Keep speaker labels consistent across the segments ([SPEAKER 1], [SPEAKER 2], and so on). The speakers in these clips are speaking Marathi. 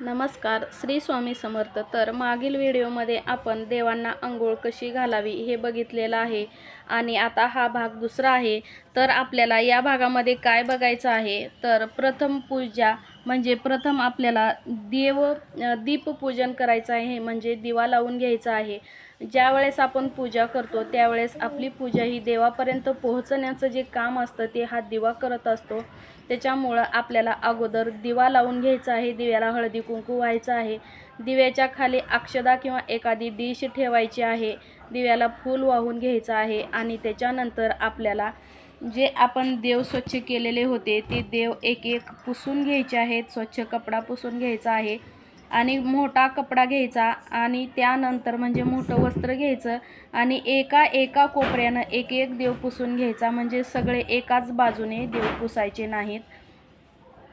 [SPEAKER 1] नमस्कार श्री स्वामी समर्थ. तर मागील व्हिडिओमध्ये आपण देवांना आंघोळ कशी घालावी हे बघितलेलं आहे आणि आता हा भाग दुसरा आहे. तर आपल्याला या भागामध्ये काय बघायचं आहे? तर प्रथम पूजा म्हणजे प्रथम आपल्याला देव दीपपूजन करायचं आहे म्हणजे दिवा लावून घ्यायचा आहे. ज्यावेळेस आपण पूजा करतो त्यावेळेस आपली पूजा ही देवापर्यंत पोहोचण्याचं जे काम असतं ते हा दिवा करत असतो. त्याच्यामुळं आपल्याला अगोदर दिवा लावून घ्यायचा आहे दिव्याला हळदी कुंकू व्हायचं आहे. दिव्याच्या खाली अक्षदा किंवा एखादी डिश ठेवायची आहे दिव्याला फूल वाहून घ्यायचं आहे आणि त्याच्यानंतर आपल्याला जे आपण देव स्वच्छ केलेले होते ते देव एक एक पुसून घ्यायचे आहेत स्वच्छ कपडा पुसून घ्यायचा आहे. आणि मोठा कपडा घ्यायचा आणि त्यानंतर म्हणजे मोठं वस्त्र घ्यायचं आणि एका एका कोपऱ्यानं एक एक देव पुसून घ्यायचा. म्हणजे सगळे एकाच बाजूने देव पुसायचे नाहीत.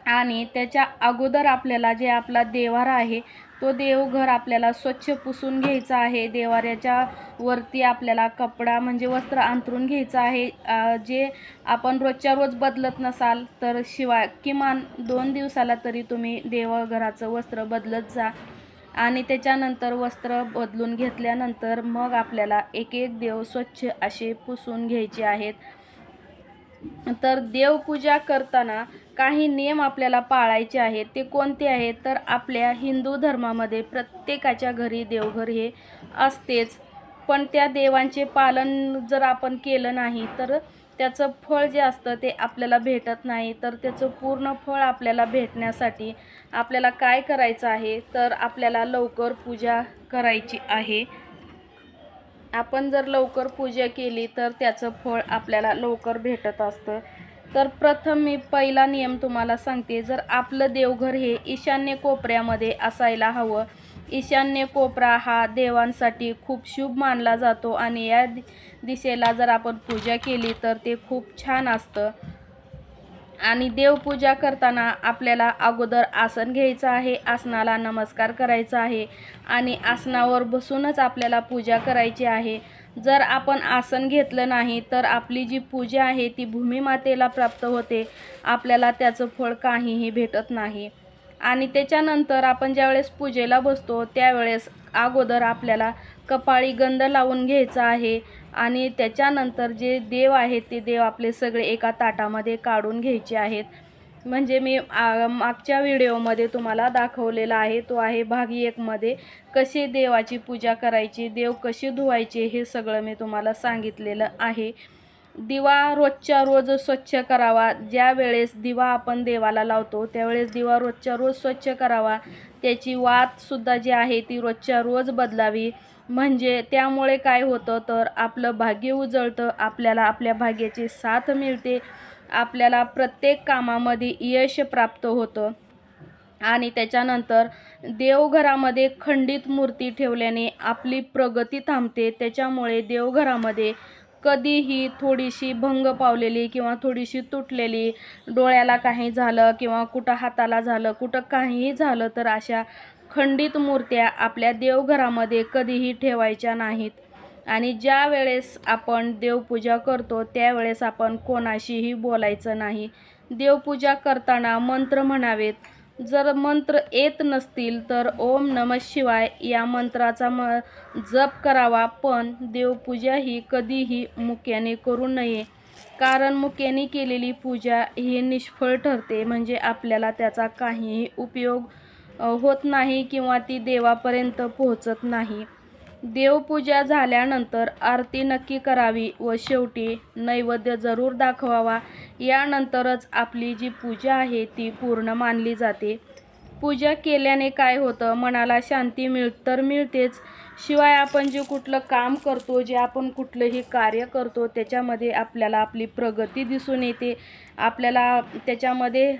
[SPEAKER 1] आणि त्याच्या अगोदर आपल्याला जे आपला देवारा आहे तो देवघर आपल्याला स्वच्छ पुसून घ्यायचा आहे. देवाऱ्याच्या वरती आपल्याला कपडा म्हणजे वस्त्र अंथरून घ्यायचं आहे. जे आपण रोजच्या रोज बदलत नसाल तर शिवाय किमान दोन दिवसाला तरी तुम्ही देवघराचं वस्त्र बदलत जा. आणि त्याच्यानंतर वस्त्र बदलून घेतल्यानंतर मग आपल्याला एक एक देव स्वच्छ असे पुसून घ्यायचे आहेत. तर देवपूजा करताना काही नियम आपल्याला पाळायचे आहेत ते कोणते आहेत? तर आपल्या हिंदू धर्मामध्ये प्रत्येकाच्या घरी देवघर हे असतेच. पण त्या देवांचे पालन जर आपण केलं नाही तर त्याचं फळ जे असतं ते आपल्याला भेटत नाही. तर त्याचं पूर्ण फळ आपल्याला भेटण्यासाठी आपल्याला काय करायचं आहे? तर आपल्याला लवकर पूजा करायची आहे. आपण जर लवकर पूजा केली तर त्याचं फळ आपल्याला लवकर भेटत असतं. तर प्रथम मी पहिला नियम तुम्हाला सांगते जर आपलं देवघर हे ईशान्य कोपऱ्यामध्ये असायला हवं. ईशान्य कोपरा हा देवांसाठी खूप शुभ मानला जातो आणि या दिशेला जर आपण पूजा केली तर ते खूप छान असतं. आणि देवपूजा करताना आपल्याला अगोदर आसन घ्यायचं आहे आसनाला नमस्कार करायचा आहे आणि आसनावर बसूनच आपल्याला पूजा करायची आहे. जर आपण आसन घेतलं नाही तर आपली जी पूजा आहे ती भूमीमातेला प्राप्त होते. आपल्याला त्याचं फळ काहीही भेटत नाही. आणि त्याच्यानंतर आपण ज्यावेळेस पूजेला बसतो त्यावेळेस अगोदर आपल्याला कपाळी गंध लावून घ्यायचा आहे. आणि त्याच्यानंतर जे देव आहेत ते देव आपले सगळे एका ताटामध्ये काढून घ्यायचे आहेत. म्हणजे मी मागच्या व्हिडिओमध्ये तुम्हाला दाखवलेला आहे तो आहे भाग एकमध्ये कशी देवाची पूजा करायची देव कशी धुवायचे हे सगळं मी तुम्हाला सांगितलेलं आहे. दिवा रोजच्या रोज स्वच्छ करावा ज्या वेळेस दिवा आपण देवाला लावतो त्यावेळेस दिवा रोजच्या रोज स्वच्छ करावा. त्याची वातसुद्धा जी आहे ती रोजच्या रोज बदलावी. म्हणजे त्यामुळे काय होतं तर आपलं भाग्य उजळतं आपल्याला आपल्या भाग्याची साथ मिळते. आपल्याला प्रत्येक कामामध्ये यश प्राप्त होतं. आणि त्याच्यानंतर देवघरामध्ये खंडित मूर्ती ठेवल्याने आपली प्रगती थांबते. त्याच्यामुळे देवघरामध्ये कधीही थोडीशी भंग पावलेली किंवा थोडीशी तुटलेली डोळ्याला काही झालं किंवा कुठं हाताला झालं कुठं काहीही झालं तर अशा खंडित मूर्त्या आपल्या देवघरामध्ये कधीही ठेवायच्या नाहीत. आणि ज्या वेळेस आपण देवपूजा करतो त्यावेळेस आपण कोणाशीही बोलायचं नाही. देवपूजा करताना मंत्र म्हणावेत. जर मंत्र येत नसतील तर ओम नम शिवाय या मंत्राचा म जप करावा पण देवपूजा ही कधीही मुक्याने करू नये. कारण मुक्याने केलेली पूजा ही निष्फळ ठरते म्हणजे आपल्याला त्याचा काहीही उपयोग होत नाही किंवा ती देवापर्यंत पोहोचत नाही. देवपूजा झाल्यानंतर आरती नक्की करावी व शेवटी नैवेद्य जरूर दाखवावा. यानंतरच आपली जी पूजा आहे ती पूर्ण मानली जाते. पूजा केल्याने काय होतं? मनाला शांती मिळ तर मिळतेच. शिवाय आपण जे कुठलं काम करतो जे आपण कुठलंही कार्य करतो त्याच्यामध्ये आपल्याला आपली प्रगती दिसून येते. आपल्याला त्याच्यामध्ये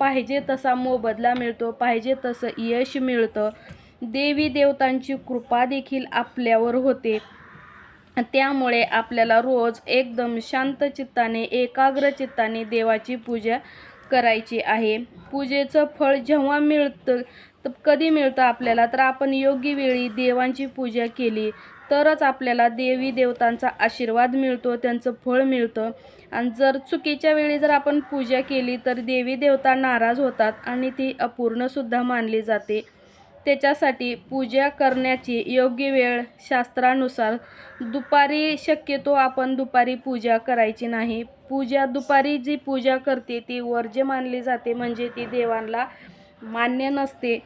[SPEAKER 1] पाहिजे तसा मोबदला मिळतो पाहिजे तसं यश मिळतं. देवी देवतांची कृपा देखील आपल्यावर होते. त्यामुळे आपल्याला रोज एकदम शांत चित्ताने एकाग्र चित्ताने देवाची पूजा करायची आहे. पूजेचं फळ जेव्हा मिळतं तर कधी मिळतं आपल्याला? तर आपण योग्य वेळी देवांची पूजा केली तरच आपल्याला देवी देवतांचा आशीर्वाद मिळतो त्यांचं फळ मिळतं. आणि जर चुकीच्या वेळी जर आपण पूजा केली तर देवी देवता नाराज होतात आणि ती अपूर्णसुद्धा मानली जाते. त्याच्यासाठी पूजा करण्याची योग्य वेळ शास्त्रानुसार दुपारी शक्यतो आपण दुपारी पूजा करायची नाही. पूजा दुपारी जी पूजा करते ती वर्ज्य मानली जाते म्हणजे ती देवांना मान्य नसते.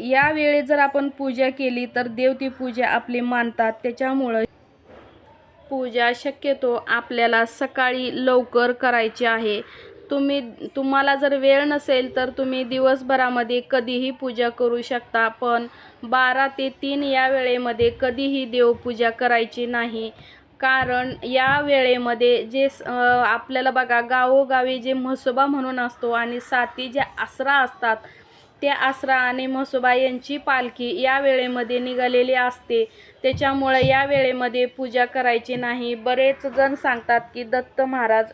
[SPEAKER 1] यावेळी जर आपण पूजा केली तर देव ती पूजा आपली मानतात. त्याच्यामुळं पूजा शक्यतो आपल्याला सकाळी लवकर करायची आहे. तुम्ही तुम्हाला जर वेळ नसेल तर तुम्ही दिवसभरामध्ये कधीही पूजा करू शकता पण बारा ते तीन या वेळेमध्ये कधीही देवपूजा करायची नाही. कारण या वेळेमध्ये जे स- आपल्याला बघा गावोगावी जे म्हसोबा म्हणून असतो आणि साती ज्या आसरा असतात त्या आसरा आणि म्हसोबा यांची पालखी या वेळेमध्ये निघालेली असते. त्याच्यामुळे या वेळेमध्ये पूजा करायची नाही. बरेच जण सांगतात की दत्त महाराज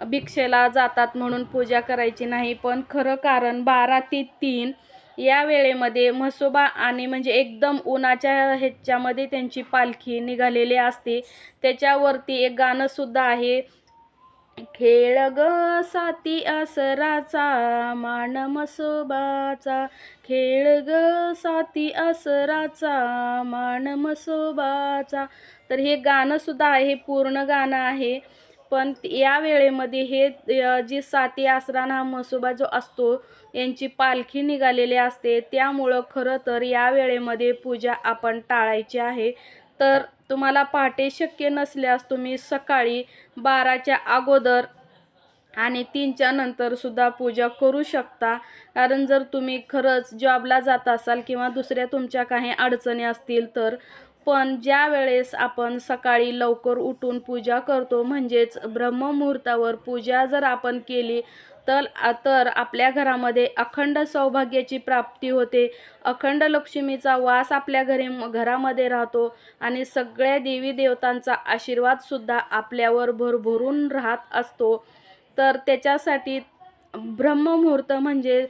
[SPEAKER 1] भिक्षेला जातात म्हणून पूजा करायची नाही पण खरं कारण बारा ते तीन या वेळेमध्ये म्हसोबा आणि म्हणजे एकदम उन्हाच्या ह्याच्यामध्ये त्यांची पालखी निघालेली असते. त्याच्यावरती एक गाणंसुद्धा आहे खेळ ग साती आसराचा मान मसोबाचा खेळ ग साती आसराचा मान मसोबाचा तर हे गाणंसुद्धा आहे हे पूर्ण गाणं आहे. पण या वेळेमध्ये हे जी साती आसरान हा म्हसोबा जो असतो यांची पालखी निघालेली असते. त्यामुळं खरं तर या वेळेमध्ये पूजा आपण टाळायची आहे. तर तुम्हाला पहाटे शक्य नसल्यास तुम्ही सकाळी बाराच्या अगोदर आणि तीनच्या नंतरसुद्धा पूजा करू शकता. कारण जर तुम्ही खरंच जॉबला जात असाल किंवा दुसऱ्या तुमच्या काही अडचणी असतील तर पण ज्या वेळेस आपण सकाळी लवकर उठून पूजा करतो म्हणजेच ब्रह्ममुहूर्तावर पूजा जर आपण केली तर तर आपल्या घरामध्ये अखंड सौभाग्याची प्राप्ती होते. अखंड लक्ष्मीचा वास आपल्या घरी घरामध्ये राहतो आणि सगळ्या देवी देवतांचा आशीर्वादसुद्धा आपल्यावर भरभरून राहत असतो. तर त्याच्यासाठी ब्रह्ममुहूर्त म्हणजे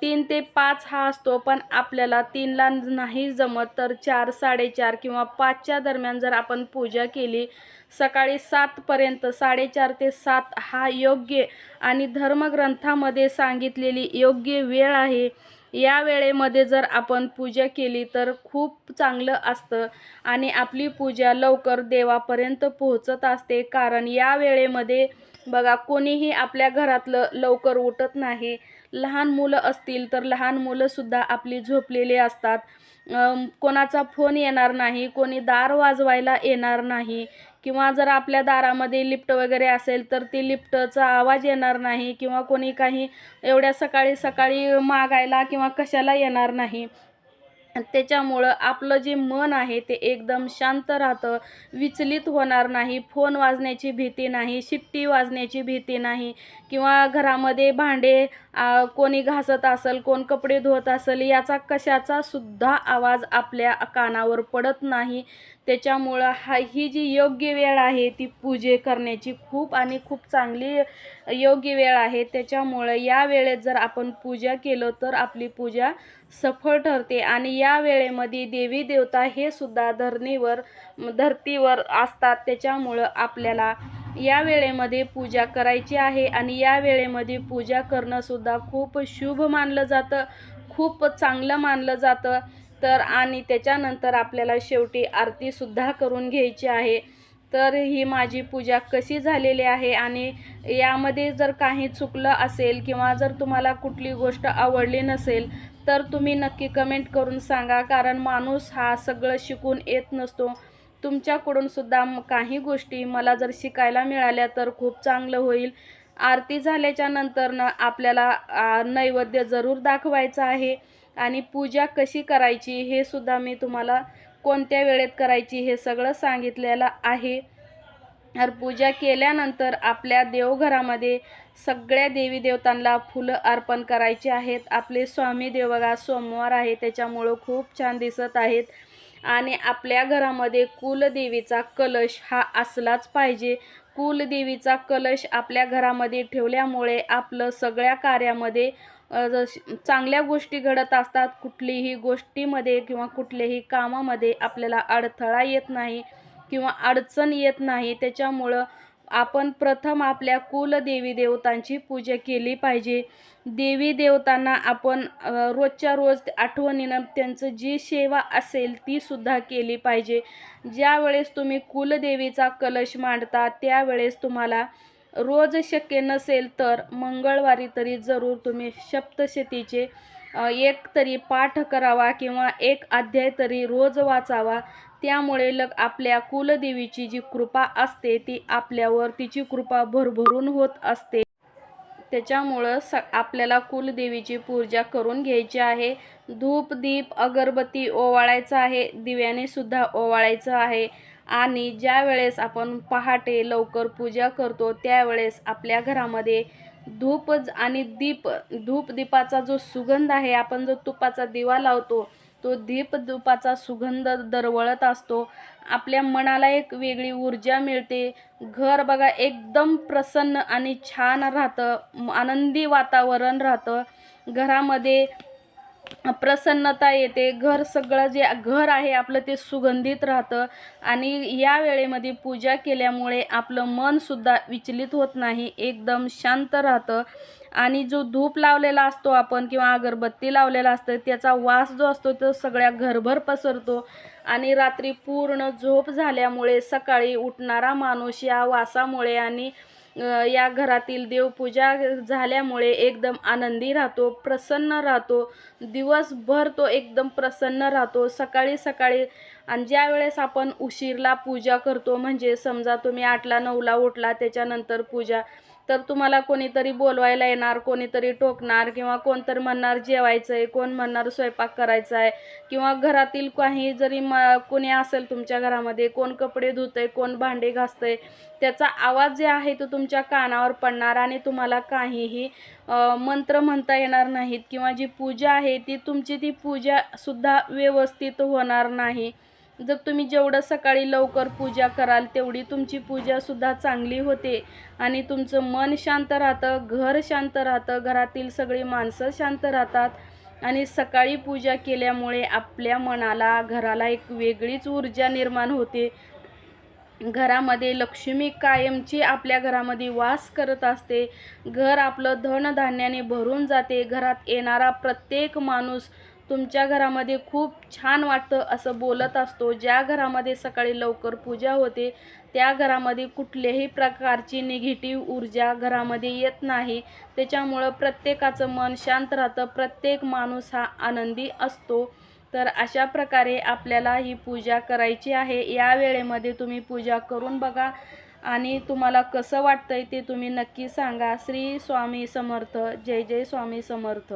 [SPEAKER 1] तीन ते पाच हा असतो पण आपल्याला तीनला नाही जमत तर चार साडेचार किंवा पाचच्या दरम्यान जर आपण पूजा केली सकाळी सातपर्यंत साडेचार ते सात हा योग्य आणि धर्मग्रंथामध्ये सांगितलेली योग्य वेळ आहे. या वेळेमध्ये जर आपण पूजा केली तर खूप चांगलं असतं आणि आपली पूजा लवकर देवापर्यंत पोहोचत असते. कारण या वेळेमध्ये बघा कोणीही आपल्या घरातलं लवकर उठत नाही. लहान मुलं असतील तर लहान मुलंसुद्धा आपली झोपलेली असतात. कोणाचा फोन येणार नाही कोणी दार वाजवायला येणार नाही किंवा जर आपल्या दारामध्ये लिफ्ट वगैरे असेल तर ती लिफ्टचा आवाज येणार नाही किंवा कोणी काही एवढ्या सकाळी सकाळी मागायला किंवा कशाला येणार नाही. त्याच्यामुळं आपलं जे मन आहे ते एकदम शांत राहतं. विचलित होणार नाही फोन वाजण्याची भीती नाही शिट्टी वाजण्याची भीती नाही किंवा घरामध्ये भांडे कोणी घासत असेल कोण कपडे धुवत असेल याचा कशाचा सुद्धा आवाज आपल्या कानावर पडत नाही. त्याच्यामुळं हा ही जी योग्य वेळ आहे ती पूजे करण्याची खूप आणि खूप चांगली योग्य वेळ आहे. त्याच्यामुळं या वेळेत जर आपण पूजा केलं तर आपली पूजा सफळ ठरते. आणि या वेळेमध्ये देवी देवता हे सुद्धा धरणीवर धरतीवर असतात. त्याच्यामुळं आपल्याला या वेळेमध्ये पूजा करायची आहे. आणि या वेळेमध्ये पूजा करणंसुद्धा खूप शुभ मानलं जातं. खूप चांगलं मानलं जातं. तर आणि त्याच्यानंतर आपल्याला शेवटी आरतीसुद्धा करून घ्यायची आहे. तर ही माझी पूजा कशी झालेली आहे आणि यामध्ये जर काही चुकलं असेल किंवा जर तुम्हाला कुठली गोष्ट आवडली नसेल तर तुम्ही नक्की कमेंट करून सांगा कारण माणूस हा सगळं शिकून येत नसतो. तुमच्याकडून सुद्धा काही गोष्टी मला जर शिकायला मिळाल्या तर खूप चांगलं होईल. आरती झाल्याच्या नंतरनं आपल्याला नैवेद्य जरूर दाखवायचं आहे आणि पूजा कशी करायची हे सुद्धा मी तुम्हाला कोणत्या वेळेत करायची हे सगळं सांगितलेलं आहे. तर पूजा केल्यानंतर आपल्या देवघरामध्ये सगळ्या देवी देवतांना फुलं अर्पण करायची आहेत. आपले स्वामी देव बघा सोमवार आहे त्याच्यामुळं खूप छान दिसत आहेत. आणि आपल्या घरामध्ये कुलदेवीचा कलश हा असलाच पाहिजे. कुलदेवीचा कलश आपल्या घरामध्ये ठेवल्यामुळे आपलं सगळ्या कार्यामध्ये चांगल्या गोष्टी घडत असतात कुठलीही गोष्टीमध्ये किंवा कुठल्याही कामामध्ये आपल्याला अडथळा येत नाही किंवा अडचण येत नाही. त्याच्यामुळं आपण प्रथम आपल्या कुलदेवी देवतांची पूजा केली पाहिजे. देवी देवतांना आपण रोजच्या रोज आठवणीनं त्यांचं जी सेवा असेल ती सुद्धा केली पाहिजे. ज्यावेळेस तुम्ही कुलदेवीचा कलश मांडता त्यावेळेस तुम्हाला रोज शक्य नसेल तर मंगळवारी तरी जरूर तुम्ही सप्तशतीचे एक तरी पाठ करावा किंवा एक अध्याय तरी रोज वाचावा. त्यामुळे लग आपल्या कुलदेवीची जी कृपा असते ती आपल्यावर तिची कृपा भरभरून होत असते. त्याच्यामुळं स आपल्याला कुलदेवीची पूजा करून घ्यायची आहे. धूप दीप अगरबत्ती ओवाळायचं आहे. दिव्याने सुद्धा ओवाळायचं आहे. आणि ज्या वेळेस आपण पहाटे लवकर पूजा करतो त्यावेळेस आपल्या घरामध्ये धूप आणि दीप धूप दीपाचा जो सुगंध आहे आपण जो तुपाचा दिवा लावतो तो दीप दुपाचा सुगंध दरवळत असतो. आपल्या मनाला एक वेगळी ऊर्जा मिळते. घर बघा एकदम प्रसन्न आणि छान राहतं. आनंदी वातावरण राहतं. घरामध्ये प्रसन्नता येते. घर सगळं जे घर आहे आपलं ते सुगंधित राहतं. आणि या वेळेमध्ये पूजा केल्यामुळे आपलं मनसुद्धा विचलित होत नाही एकदम शांत राहतं. आणि जो धूप लावलेला असतो आपण किंवा अगरबत्ती लावलेला असतं त्याचा वास जो असतो तो सगळ्या घरभर पसरतो. आणि रात्री पूर्ण झोप झाल्यामुळे सकाळी उठणारा माणूस या वासामुळे आणि या घरातील देवपूजा झाल्यामुळे एकदम आनंदी राहतो प्रसन्न राहतो. दिवसभर तो एकदम प्रसन्न राहतो. सकाळी सकाळी आणि ज्या वेळेस आपण उशीरला पूजा करतो म्हणजे समजा तुम्ही आठला नऊला उठला त्याच्यानंतर पूजा तर तुम्हाला कोणीतरी बोलवायला येणार कोणीतरी टोकणार किंवा कोणतरी म्हणणार जेवायचं आहे कोण म्हणणार स्वयंपाक करायचा आहे किंवा घरातील काही जरी म कोणी असेल तुमच्या घरामध्ये कोण कपडे धुतंय कोण भांडे घासतंय त्याचा आवाज जे आहे तो तुमच्या कानावर पडणार आणि तुम्हाला काहीही मंत्र म्हणता येणार नाहीत किंवा जी पूजा आहे ती तुमची ती पूजासुद्धा व्यवस्थित होणार नाही. जर तुम्ही जेवढं सकाळी लवकर पूजा कराल तेवढी तुमची पूजासुद्धा चांगली होते. आणि तुमचं मन शांत राहतं घर शांत राहतं घरातील सगळी माणसं शांत राहतात. आणि सकाळी पूजा केल्यामुळे आपल्या मनाला घराला एक वेगळीच ऊर्जा निर्माण होते. घरामध्ये लक्ष्मी कायमची आपल्या घरामध्ये वास करत असते. घर आपलं धनधान्याने भरून जाते. घरात येणारा प्रत्येक माणूस तुमच्या घरामध्ये खूप छान वाटतं असं बोलत असतो. ज्या घरामध्ये सकाळी लवकर पूजा होते त्या घरामध्ये कुठल्याही प्रकारची निगेटिव्ह ऊर्जा घरामध्ये येत नाही. त्याच्यामुळं प्रत्येकाचं मन शांत राहतं. प्रत्येक माणूस हा आनंदी असतो. तर अशा प्रकारे आपल्याला ही पूजा करायची आहे. या वेळेमध्ये तुम्ही पूजा करून बघा. आणि तुम्हाला कसं वाटतंय ते तुम्ही नक्की सांगा. श्री स्वामी समर्थ. जय जय स्वामी समर्थ.